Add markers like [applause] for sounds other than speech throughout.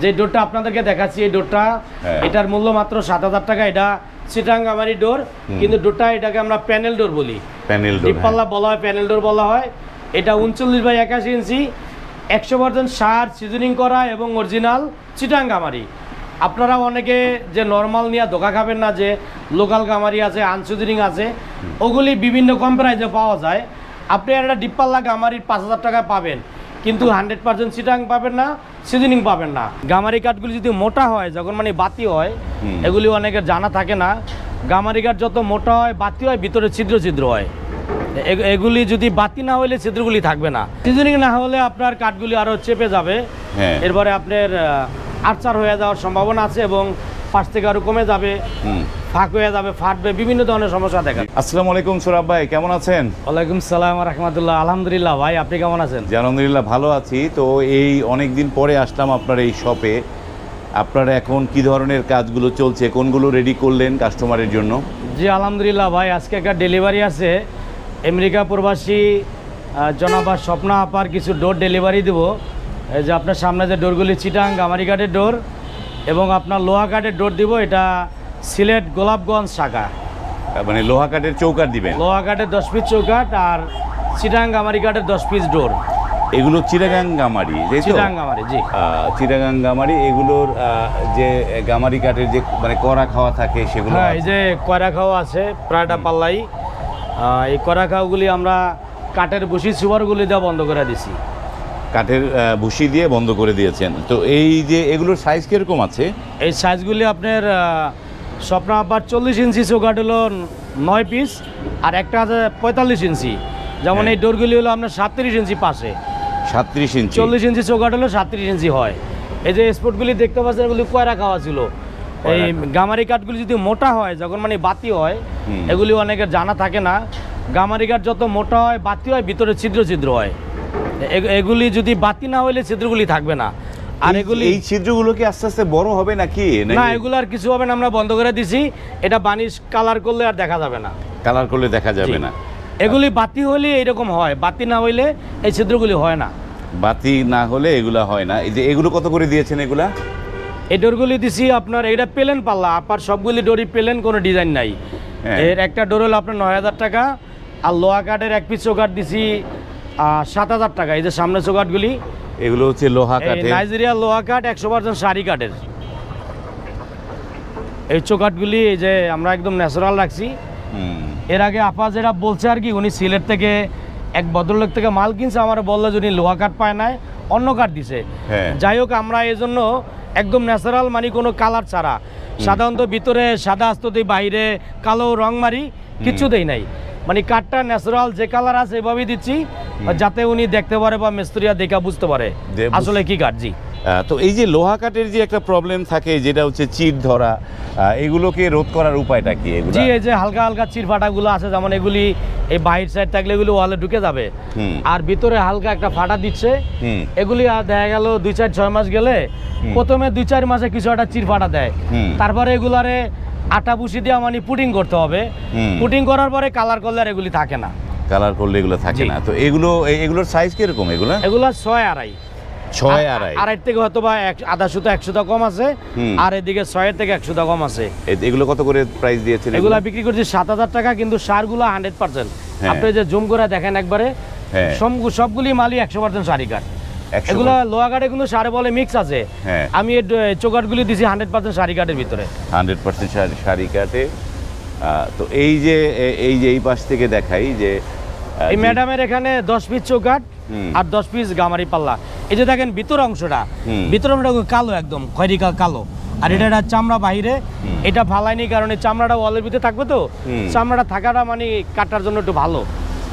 যে ডোরটা আপনাদেরকে দেখাচ্ছি এই ডোরটা হ্যাঁ। এটার মূল্য মাত্র সাত হাজার টাকা। এটা চিটাঙ্গামারি ডোর কিন্তু ডোরটা এটাকে আমরা প্যানেল ডোর বলি। প্যানেল ডোর ডিপপাল্লা বলা হয় প্যানেল ডোর বলা হয়। এটা উনচল্লিশ বাই একাশি ইঞ্চি একশো পার্সেন্ট সার সিজনিং করা এবং অরিজিনাল চিটাং গামারি আপনারা অনেকে যে নর্মাল নিয়ে ধোকা খাবেন না যে লোকাল গামারি আছে আনসিজনিং আছে ওগুলি বিভিন্ন কম প্রাইজে পাওয়া যায়। আপনি একটা ডিপপাল্লা গামারির পাঁচ হাজার টাকায় পাবেন। কিন্তু হান্ড্রেড পার্সেন্ট সিটাং পাবেন না সিজনিং পাবেন না। গামারি কাঠগুলি যদি মোটা হয় যখন মানে বাতি হয় এগুলি অনেকের জানা থাকে না। গামারি কাঠ যত মোটা হয় বাতি হয় ভিতরে ছিদ্র ছিদ্র হয়। এগুলি যদি বাতি না হলে ছিদ্রগুলি থাকবে না। সিজনিং না হলে আপনার কাঠগুলি আরও চেপে যাবে। হ্যাঁ। এরপরে আপনার আর্চার হয়ে যাওয়ার সম্ভাবনা আছে এবং পাশ থেকে আরও কমে যাবে ফাঁক হয়ে যাবে ফাটবে বিভিন্ন ধরনের সমস্যা দেখা আসসালামু আলাইকুম সোরাব ভাই কেমন আছেন? ওয়ালাইকুম সালাম রহমতুল্লাহ। আলহামদুলিল্লাহ ভাই আপনি কেমন আছেন? জি আলহামদুলিল্লাহ ভালো আছি। তো এই অনেক দিন পরে আসলাম আপনার এই শপে। আপনার এখন কি ধরনের কাজগুলো চলছে? কোনগুলো রেডি করলেন কাস্টমারের জন্য? জি আলহামদুলিল্লাহ ভাই আজকে একটা ডেলিভারি আছে। আমেরিকা প্রবাসী আহ, জনাবা স্বপ্না আপার কিছু ডোর ডেলিভারি দেবো। এই যে আপনার সামনে যে ডোরগুলি চিটাং গামারিঘাটের ডোর এবং আপনার লোহা কাঠের ডোর দিব এটা সিলেট গোলাপগঞ্জ শাখা। মানে লোহা কাঠের চৌকাট দিবেন? লোহা কাঠের দশ পিস চৌকাঠ আর চিটাং গামারি কাঠের দশ পিস ডোর। এগুলো চিরাগাং গামারি গামারি জি। আহ, চিটাগাং গামারি এগুলোর যে গামারি কাঠের যে মানে কড়া খাওয়া থাকে সেগুলো হ্যাঁ এই যে কয়রা খাওয়া আছে প্রায়টা পাল্লাই। এই কয়রা খাওয়াগুলি আমরা কাঠের বসি সুপারগুলি দেওয়া বন্ধ করে দিছি। কাঠের ভুসি দিয়ে বন্ধ করে দিয়েছেন। তো এই যে এগুলোর সাইজ কীরকম আছে? এই সাইজগুলি আপনার স্বপ্ন আবার চল্লিশ ইঞ্চি চৌকাট হলো নয় পিস আর একটা আছে পঁয়তাল্লিশ ইঞ্চি। যেমন হ্যাঁ। এই ডোরগুলি হলো আপনার সাতত্রিশ ইঞ্চি পাশে। সাতত্রিশ ইঞ্চি। চল্লিশ ইঞ্চি চৌকাট হলো সাতত্রিশ ইঞ্চি হয়। এই যে স্পটগুলি দেখতে পাচ্ছেন এগুলি কয়রা খাওয়া ছিল? এই গামারি কাঠগুলি যদি মোটা হয় যখন মানে বাতি হয় এগুলি অনেকের জানা থাকে না। গামারি কাঠ যত মোটা হয় বাতি হয় ভিতরে ছিদ্র ছিদ্র হয়। এগুলি যদি বাতি না হলে ছিদ্রগুলি থাকবে না। আর এগুলি এই ছিদ্রগুলো কি আস্তে আস্তে বড় হবে নাকি? না এগুলো আর কিছু হবে না আমরা বন্ধ করে দিছি। এটা বানিশ কালার করলে আর দেখা যাবে না। কালার করলে দেখা যাবে না। এগুলি বাতি হলে এরকম হয় বাতি না হইলে এই ছিদ্রগুলি হয় না। বাতি না হলে এগুলা হয় না। এই যে এগুলো কত করে দিয়েছেন এগুলা? এই ডোরগুলি দিছি আপনার এটা পেলেন পাল্লা আপার সবগুলি ডোরই পেলেন কোনো ডিজাইন নাই। হ্যাঁ। এর একটা ডোর হলো আপনার নয় হাজার টাকা আর লোহা কাঠের এক পিস চৌকাঠ দিছি সাত হাজার টাকা। এই যে সামনে চৌকাঠগুলি এগুলো হচ্ছে লোহা কাঠের। নাইজেরিয়া লোহা কাঠ একশো পার্সেন্ট শাড়ি কাঠের। এই চৌকাঠগুলি এই যে আমরা একদম ন্যাচারাল রাখছি। এর আগে আপা যেটা বলছে আর কি উনি সিলেট থেকে এক ভদ্রলোক থেকে মাল কিনছে আমার বলল যে উনি লোহা কাঠ পায় নাই অন্য কাঠ দিছে। হ্যাঁ। যাই হোক আমরা এই জন্য একদম ন্যাচারাল মানে কোনো কালার ছাড়া। সাধারণত ভিতরে সাদা আস্ত বাইরে কালো রং মারি কিচ্ছু দেই নাই। মানে কাঠটা ন্যাচারাল যে কালার আছে এভাবেই দিচ্ছি। যাতে উনি দেখতে পারে বা মিস্ত্রিয়া দেখা বুঝতে পারে আসলে কি কাঠ জি। তো এই যে লোহা কাঠের যে একটা প্রবলেম থাকে যেটা হচ্ছে চিট ধরা এগুলোকে রোধ করার উপায়টা কি এগুলো? জি এই যে হালকা হালকা চিরফাটাগুলো আছে যেমন এগুলি এই বাইর সাইড থাকলে এগুলি ওয়ালে ঢুকে যাবে। আর ভিতরে হালকা একটা ফাটা দিচ্ছে। এগুলি আর দেখা গেল দুই চার ছয় মাস গেলে প্রথমে দুই চার মাসে কিছু একটা চিরফাটা দেয়। হুম। তারপরে এগুলারে আটা বুসি দিয়ে মানে পুটিং করতে হবে। পুটিং করার পরে কালার করলে আর এগুলি থাকে না। কালার করলে এগুলো থাকে না। তো এগুলো এগুলোর সাইজ কীরকম এগুলো? এগুলা ছয় আড়াই। ছয় আড়াই। আড়াই থেকে হয়তো বা আধা সুতো একশো কম আছে। আর এদিকে ছয়ের থেকে একশো কম আছে। এগুলো কত করে প্রাইস দিয়েছেন এগুলা বিক্রি করছি সাত হাজার টাকা কিন্তু সারগুলো হান্ড্রেড পার্সেন্ট। আপনি যে জুম করে দেখেন একবারে হ্যাঁ। সব- সবগুলি মালই একশো পার্সেন্ট শাড়ি কাঠ এগুলো লোহা কাঠে কিন্তু সারে বলে মিক্স আছে। হ্যাঁ। আমি চোকাটগুলি দিছি হান্ড্রেড পার্সেন্ট শাড়ি কাঠের ভিতরে। হান্ড্রেড পার্সেন্ট শাড়ি আহ, তো এই যে এই যে এই পাশ থেকে দেখাই যে এই ম্যাডামের এখানে দশ পিস চৌকাট আর দশ পিস গামারি পাল্লা। এই যে দেখেন ভিতর অংশটা। ভিতর অংশটা কালো একদম খয়রি কালো। আর এটা একটা চামড়া বাহিরে এটা ফালাইনি কারণে চামড়াটা ওয়ালের ভিতরে থাকবে তো? চামড়াটা থাকাটা মানে কাটার জন্য একটু ভালো।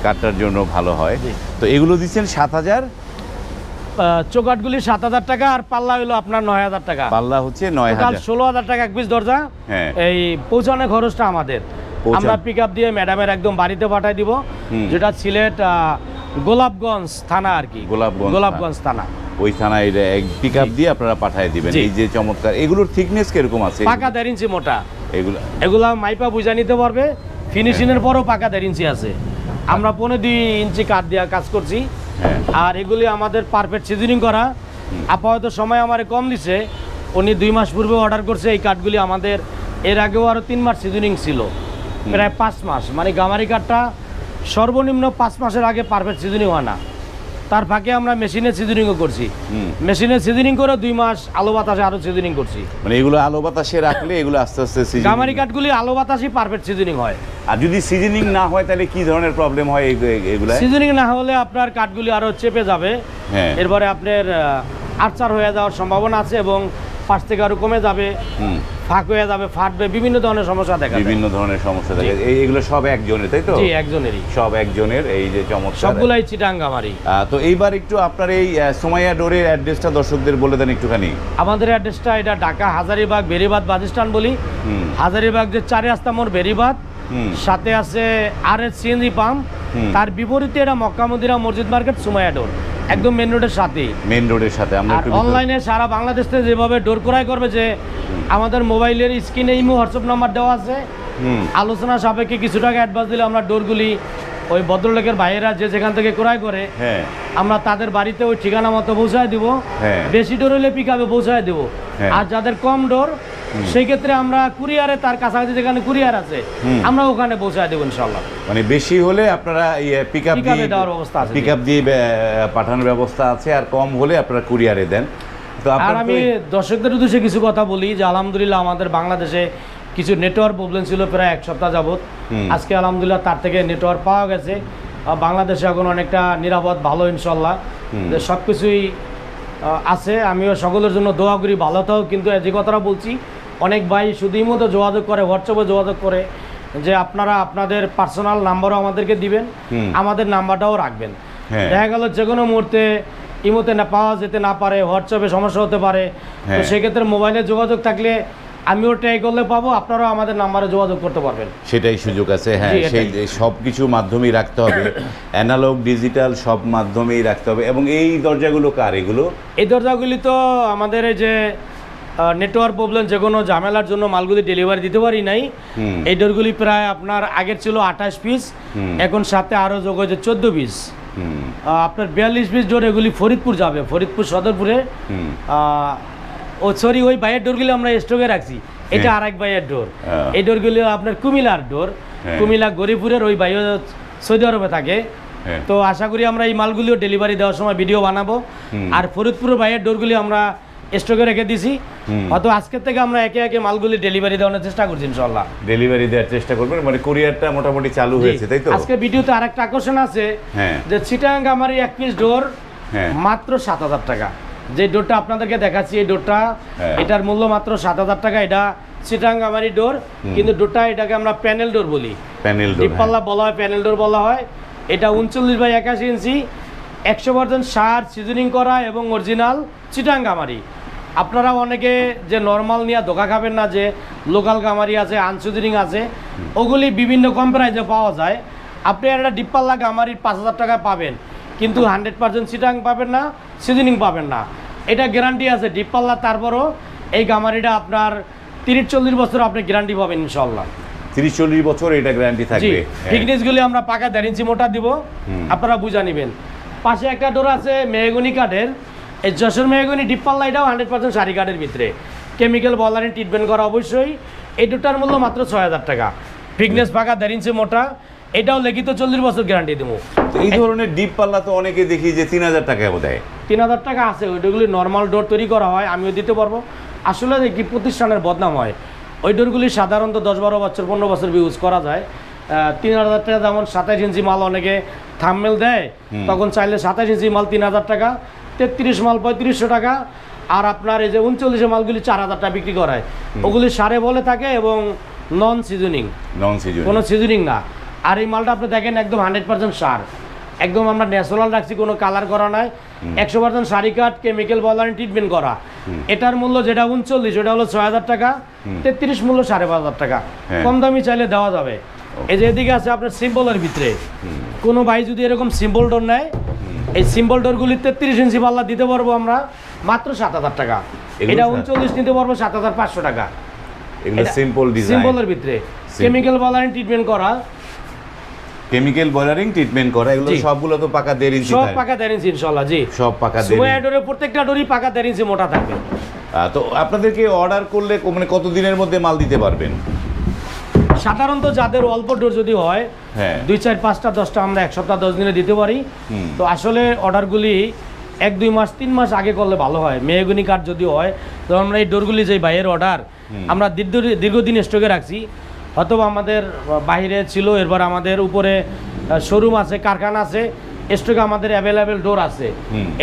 কাটার জন্য ভালো হয়। তো এগুলো দিচ্ছেন সাত হাজার চৌকাটগুলি সাত হাজার টাকা আর পাল্লা হলো আপনার নয় হাজার টাকা। পাল্লা হচ্ছে নয় হাজার। ষোলো হাজার টাকা এক পিস দরজা। হ্যাঁ। এই পৌঁছানোর খরচটা আমাদের। আমরা পিক আপ দিয়ে ম্যাডামের একদম বাড়িতে পাঠাই দিব। যেটা সিলেট গোলাপগঞ্জ থানা আর কি। গোলাপগঞ্জ গোলাপগঞ্জ থানা। ওই থানায় পিক আপ দিয়ে আপনারা পাঠিয়ে দিবেন। এই যে চমৎকার এগুলোর থিকনেস কীরকম আছে? পাকা দেড় ইঞ্চি মোটা। এগুলো এগুলা মাইপা বুঝা নিতে পারবে। ফিনিশিংয়ের পরও পাকা দেড় ইঞ্চি আছে। আমরা পনেরো দুই ইঞ্চি কাঠ দেওয়া কাজ করছি। হ্যাঁ। আর এগুলি আমাদের পারফেক্ট সিজনিং করা। আপাতত সময় আমার কম দিছে। উনি দুই মাস পূর্বে অর্ডার করছে এই কাঠগুলি আমাদের এর আগেও আরও তিন মাস সিজনিং ছিল। প্রায় পাঁচ মাস। মানে গামারি কাঠটা সর্বনিম্ন পাঁচ মাসের আগে পারফেক্ট সিজনিং হয় না। তার ফাঁকে আমরা মেশিনে সিজনিংও করছি। মেশিনে সিজনিং করে দুই মাস আলো বাতাসে আরও সিজনিং করছি। মানে এগুলো আলো বাতাসে রাখলে এগুলো আস্তে আস্তে গামারি কাঠগুলি আলো বাতাসে পারফেক্ট সিজনিং হয়। আর যদি সিজনিং না হয় তাহলে কি ধরনের প্রবলেম হয় এগুলো সিজনিং না হলে আপনার কাঠগুলি আরও চেপে যাবে। হ্যাঁ। এরপরে আপনার আর্চার হয়ে যাওয়ার সম্ভাবনা আছে এবং পাশ থেকে আরও কমে যাবে ফাঁক হয়ে যাবে ফাটবে বিভিন্ন ধরনের সমস্যা দেখা। বিভিন্ন ধরনের সমস্যা থাকে এই এগুলো সব একজনের তাই তো? জি একজনেরই। সব একজনের এই যে চমৎকার। সবগুলাই চিটাঙ্গামারি। তো এইবার একটু আপনার এই সোমাইয়া ডোরের অ্যাড্রেসটা দর্শকদের বলে দেন একটুখানি। আমাদের অ্যাড্রেসটা এটা ঢাকা হাজারিবাগ বেরিবাদ বাজিস্টান বলি। হাজারিবাগ যে চারে রাস্তা মোড় বেরিবাদ সাথে আছে আর এস সিএনজি পাম্প। তার বিপরীতে এটা মক্কা মদিনা মসজিদ মার্কেট সুমাইয়া ডোর। একদম মেন রোডের সাথে। মেন রোডের সাথে আমরা একটু অনলাইনে সারা বাংলাদেশ থেকে যেভাবে ডোর ক্রয় করবে যে আমাদের মোবাইলের স্ক্রিনে ইমো হোয়াটসঅ্যাপ নাম্বার দেওয়া আছে। আলোচনা সাপেক্ষে কিছু টাকা অ্যাডভান্স দিলে আমরা ডোরগুলি ওই ভদ্রলোকের ভাইয়েরা যে যেখান থেকে ক্রয় করে হ্যাঁ। আমরা তাদের বাড়িতে ওই ঠিকানা মতো পৌঁছায় দিব। হ্যাঁ। বেশি ডোর হলে পিক আপে পৌঁছায় দেবো। হ্যাঁ। আর যাদের কম ডোর সেই ক্ষেত্রে আমরা কুরিয়ারে তার কাছাকাছি যেখানে কুরিয়ার আছে আমরা ওখানে পৌঁছায় দেবো ইনশাল্লাহ মানে বেশি হলে আপনারা পিক আপ দিয়ে দেওয়ার ব্যবস্থা আছে, পিক আপ দিয়ে পাঠানোর ব্যবস্থা আছে আর কম হলে আপনারা কুরিয়ারে দেন। তো আর আমি দর্শকদের উদ্দেশ্যে কিছু কথা বলি যে আলহামদুলিল্লাহ আমাদের বাংলাদেশে কিছু নেটওয়ার্ক প্রবলেম ছিল প্রায় এক সপ্তাহ যাবত আজকে আলহামদুলিল্লাহ তার থেকে নেটওয়ার্ক পাওয়া গেছে। বাংলাদেশে এখন অনেকটা নিরাপদ ভালো ইনশাল্লাহ। সব কিছুই আছে। আমিও সকলের জন্য দোয়া করি ভালো থাও কিন্তু যে কথাটা বলছি অনেক ভাই শুধুই মতো যোগাযোগ করে হোয়াটসঅ্যাপে যোগাযোগ করে যে আপনারা আপনাদের পার্সোনাল নাম্বারও আমাদেরকে দিবেন আমাদের নাম্বারটাও রাখবেন। হ্যাঁ। দেখা গেল যে কোনো মুহূর্তে ইমোতে না পাওয়া যেতে না পারে হোয়াটসঅ্যাপে সমস্যা হতে পারে। তো হ্যাঁ। সেক্ষেত্রে মোবাইলে যোগাযোগ থাকলে আমিও ট্রাই করলে পাবো আপনারাও আমাদের নাম্বারে যোগাযোগ করতে পারবেন। সেটাই সুযোগ আছে হ্যাঁ সেই। সব কিছু মাধ্যমেই রাখতে হবে [coughs] অ্যানালগ ডিজিটাল সব মাধ্যমেই রাখতে হবে এবং এই দরজাগুলো কার এগুলো? এই দরজাগুলি তো আমাদের এই যে নেটওয়ার্ক প্রবলেম যে কোনো ঝামেলার জন্য মালগুলি ডেলিভারি দিতে পারি নাই। এই ডোরগুলি প্রায় আপনার আগের ছিল আঠাশ পিস এখন সাথে আরও যোগ হয়েছে চোদ্দ পিস আপনার বিয়াল্লিশ পিস ডোর এগুলি ফরিদপুর যাবে ফরিদপুর সদরপুরে। ও সরি ওই বাইয়ের ডোরগুলো আমরা স্টকে রাখছি। এটা হ্যাঁ। আরেক বাইয়ের ডোর। হ্যাঁ। এই ডোরগুলো আপনার কুমিলার ডোর। হ্যাঁ। কুমিলা গরিপুরের ওই বাইও সৌদি আরবে থাকে। তো আশা করি আমরা এই মালগুলিও ডেলিভারি দেওয়ার সময় ভিডিও বানাবো। আর ফরিদপুরের বাইয়ের ডোরগুলি আমরা স্টকে রেখে দিছি। হয়তো আজকের থেকে আমরা একে একে মালগুলি ডেলিভারি দেওয়ার চেষ্টা করছি ইনশাল্লাহ ডেলিভারি দেওয়ার চেষ্টা করবেন। মানে কুরিয়ারটা মোটামুটি চালু হয়েছে তাই তো? আজকে ভিডিওতে আরেকটা আকর্ষণ আছে যে চিটাং আমার এক পিস ডোর মাত্র সাত হাজার টাকা। যে ডোরটা আপনাদেরকে দেখাচ্ছি এই ডোরটা হ্যাঁ। এটার মূল্য মাত্র সাত হাজার টাকা। এটা চিটাঙ্গামারি ডোর কিন্তু ডোরটা এটাকে আমরা প্যানেল ডোর বলি। প্যানেল ডোর ডিপপাল্লা বলা হয় প্যানেল ডোর বলা হয়। এটা উনচল্লিশ বাই একাশি ইঞ্চি একশো পার্সেন্ট সার সিজনিং করা এবং অরিজিনাল চিটাঙ্গামারি। আপনারা অনেকে যে নর্মাল নিয়ে ধোকা খাবেন না যে লোকাল গামারি আছে আনসিজনিং আছে ওগুলি বিভিন্ন কম প্রাইজে পাওয়া যায়। আপনি একটা ডিপপাল্লা গামারির পাঁচ হাজার টাকায় পাবেন। কিন্তু হান্ড্রেড পার্সেন্ট সিটাং পাবেন না সিজনিং পাবেন না। এটা গ্যারান্টি আছে ডিপপাল্লা তারপরও এই গামারিটা আপনার তিরিশ চল্লিশ বছর আপনি গ্যারান্টি পাবেন ইনশাল্লাহ তিরিশ চল্লিশ বছর এটা গ্যারান্টি থাকবে। হ্যাঁ। ফিটনেসগুলি আমরা পাকা দেড় ইঞ্চি মোটা দিব আপনারা বুঝা নেবেন। পাশে একটা ডোর আছে মেহগুনি কাঠের। এই যশোর মেহগুনি ডিপপাল্লা এটাও হান্ড্রেড পার্সেন্ট শাড়ি কাঠের ভিতরে। কেমিক্যাল বলারিন ট্রিটমেন্ট করা অবশ্যই। এই দুটার মূল্য মাত্র ছয় হাজার টাকা। ফিটনেস পাকা দেড় ইঞ্চি মোটা। এটাও লিখিত চল্লিশ বছর গ্যারান্টি দেবো এই ধরনের ডিপ পাল্লা তো অনেকে দেখি যে তিন হাজার টাকা দেয় তিন হাজার টাকা আছে ওইগুলি নর্মাল ডোর তৈরি করা হয় আমিও দিতে পারব। আসলে কি প্রতিষ্ঠানের বদনাম হয়। ওই ডোরগুলি সাধারণত দশ বারো বছর পনেরো বছর ইউজ করা যায়। তিন হাজার টাকা যেমন সাতাইশ ইঞ্চি মাল অনেকে থামমেল দেয় তখন চাইলে সাতাইশ ইঞ্চি মাল তিন হাজার টাকা তেত্রিশ মাল পঁয়ত্রিশশো টাকা আর আপনার এই যে উনচল্লিশে মালগুলি চার হাজার টাকা বিক্রি করায়। ওগুলি সারে বলে থাকে এবং নন সিজনিং নন সিজন কোনো সিজনিং না। আর এই মালটা আপনি দেখেন একদম হান্ড্রেড পার্সেন্ট সার। একদম আমরা ন্যাচারাল রাখছি কোনো কালার করা নাই। একশো পার্সেন্ট সারি কাঠ কেমিক্যাল বলার ট্রিটমেন্ট করা। এটার মূল্য যেটা উনচল্লিশ ওটা হলো ছয় হাজার টাকা। তেত্রিশ মূল্য সাড়ে পাঁচ হাজার টাকা। হ্যাঁ। কম দামি চাইলে দেওয়া যাবে। এই যে এদিকে আছে আপনার সিম্বলের ভিতরে। কোনো ভাই যদি এরকম সিম্বল ডোর নেয় এই সিম্বল ডোরগুলি তেত্রিশ ইঞ্চি পাল্লা দিতে পারব আমরা মাত্র সাত হাজার টাকা। এটা উনচল্লিশ নিতে পারব সাত হাজার পাঁচশো টাকা। সিম্পল সিম্বলের ভিতরে। কেমিক্যাল বলারিন ট্রিটমেন্ট করা। কেমিক্যাল বয়লারিং ট্রিটমেন্ট করা এগুলো সবগুলো তো পাকা দেড় ইঞ্চি সব। পাকা দেড় ইঞ্চি ইনশাল্লাহ জি। সব পাকা দেড় ইঞ্চি। ডোরের প্রত্যেকটা ডোরই পাকা দেড় ইঞ্চি মোটা থাকবে। তো আপনাদেরকে অর্ডার করলে মানে কত দিনের মধ্যে মাল দিতে পারবেন? সাধারণত যাদের অল্প ডোর যদি হয় হ্যাঁ। দুই চার পাঁচটা দশটা আমরা এক সপ্তাহ দশ দিনে দিতে পারি। তো আসলে অর্ডারগুলি এক দুই মাস তিন মাস আগে করলে ভালো হয়। মেহগুনি কার্ড যদি হয় তো আমরা এই ডোরগুলি যে বাইরের অর্ডার আমরা দীর্ঘ দীর্ঘদিন স্টকে রাখছি। হয়তো আমাদের বাইরে ছিল এরপর আমাদের উপরে শোরুম আছে কারখানা আছে স্টকে আমাদের অ্যাভেলেবেল ডোর আছে।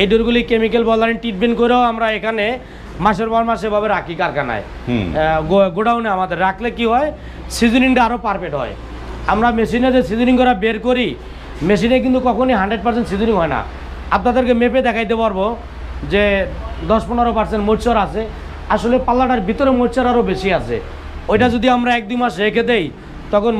এই ডোরগুলি কেমিক্যাল বলারিন ট্রিটমেন্ট করেও আমরা এখানে মাসের পর মাস এভাবে রাখি কারখানায়। গোডাউনে আমাদের রাখলে কি হয় সিজনিংটা আরও পারফেক্ট হয়। আমরা মেশিনে যে সিজনিং করা বের করি মেশিনে কিন্তু কখনই হান্ড্রেড পার্সেন্ট সিজনিং হয় না। আপনাদেরকে মেপে দেখাইতে পারব যে দশ পনেরো পার্সেন্ট মোচ্চর আছে। আসলে পাল্লাটার ভিতরে মোচ্চর আরও বেশি আছে। ওইটা যদি আমরা এক দুই মাস রেখে দেই তখন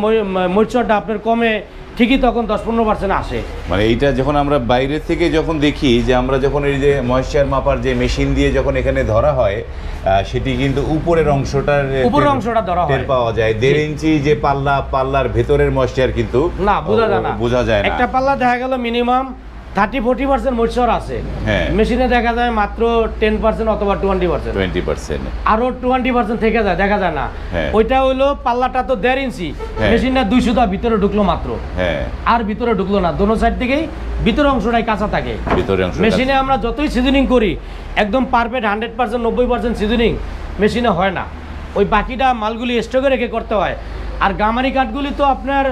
মোচ্চরটা আপনার কমে ঠিকই তখন দশ পনেরো পার্সেন্ট আসে। মানে এইটা যখন আমরা বাইরে থেকে যখন দেখি যে আমরা যখন এই যে ময়েশ্চার মাপার যে মেশিন দিয়ে যখন এখানে ধরা হয় সেটি কিন্তু উপরের অংশটার উপরের অংশটা ধরা হয়। পাওয়া যায়। দেড় ইঞ্চি যে পাল্লা পাল্লার ভেতরের ময়েশ্চার কিন্তু না বোঝা যায় না। বোঝা যায় না। একটা পাল্লা দেখা গেল মিনিমাম থার্টি ফোর্টি পার্সেন্ট আছে। হ্যাঁ। মেশিনে দেখা যায় মাত্র টেন পার্সেন্ট অথবা টোয়েন্টি পার্সেন্ট। Twenty percent. আরও টোয়েন্টি পার্সেন্ট থেকে যায় দেখা যায় না। হ্যাঁ। ওইটা হইল পাল্লাটা তো দেড় ইঞ্চি। হ্যাঁ। মেশিনটা দুই সুতা ভিতরে ঢুকলো মাত্র। আর ভিতরে ঢুকলো না দোনো সাইড থেকেই ভিতরে অংশটাই কাঁচা থাকে। ভিতরে অংশ মেশিনে আমরা যতই সিজনিং করি একদম পারফেক্ট হান্ড্রেড পার্সেন্ট নব্বই পার্সেন্ট সিজনিং মেশিনে হয় না। ওই বাকিটা মালগুলি স্টকে রেখে করতে হয়। আর গামারি কাঠগুলি তো আপনার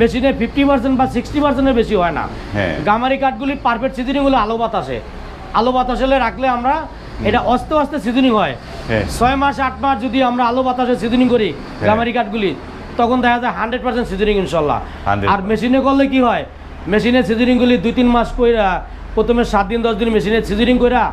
মেশিনে ফিফটি পার্সেন্ট বা সিক্সটি পার্সেন্টের বেশি হয় না। হ্যাঁ। গামারি কাঠগুলি পারফেক্ট সিজনিং হলো আলো বাতাসে। আলো বাতাসে রাখলে আমরা এটা আস্তে আস্তে সিজনিং হয়। হ্যাঁ। ছয় মাস আট মাস যদি আমরা আলো বাতাসে সিজনিং করি হ্যাঁ। গামারি কাঠগুলি তখন দেখা যায় হান্ড্রেড পার্সেন্ট সিজনিং ইনশাল্লাহ। আর মেশিনে করলে কি হয়? মেশিনে সিজনিংগুলি দুই তিন মাস কইরা প্রথমে সাত দিন দশ দিন মেশিনে সিজনিং কইরা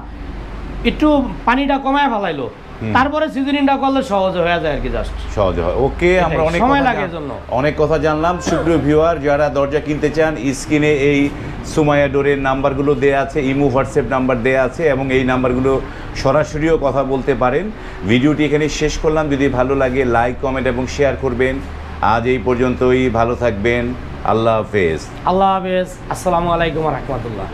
একটু পানিটা কমায় ফেলাইলো। তারপরে সিজনিংটা করলে সহজ হয়ে যায় আর কি জাস্ট সহজ হয়। ওকে আমরা অনেক সময় লাগে জান- এজন্য। অনেক কথা জানলাম। সুপ্রিয় ভিউয়ার যারা দরজা কিনতে চান স্ক্রিনে এই সুমাইয়া ডোরের নাম্বারগুলো দেয়া আছে ইমো হোয়াটসঅ্যাপ নাম্বার দেয়া আছে এবং এই নাম্বারগুলো সরাসরিও কথা বলতে পারেন। ভিডিওটি এখানে শেষ করলাম। যদি ভালো লাগে লাইক কমেন্ট এবং শেয়ার করবেন। আজ এই পর্যন্তই। ভালো থাকবেন। আল্লাহ হাফেজ। আল্লাহ হাফেজ। আসসালামু আলাইকুম রহমতুল্লাহ।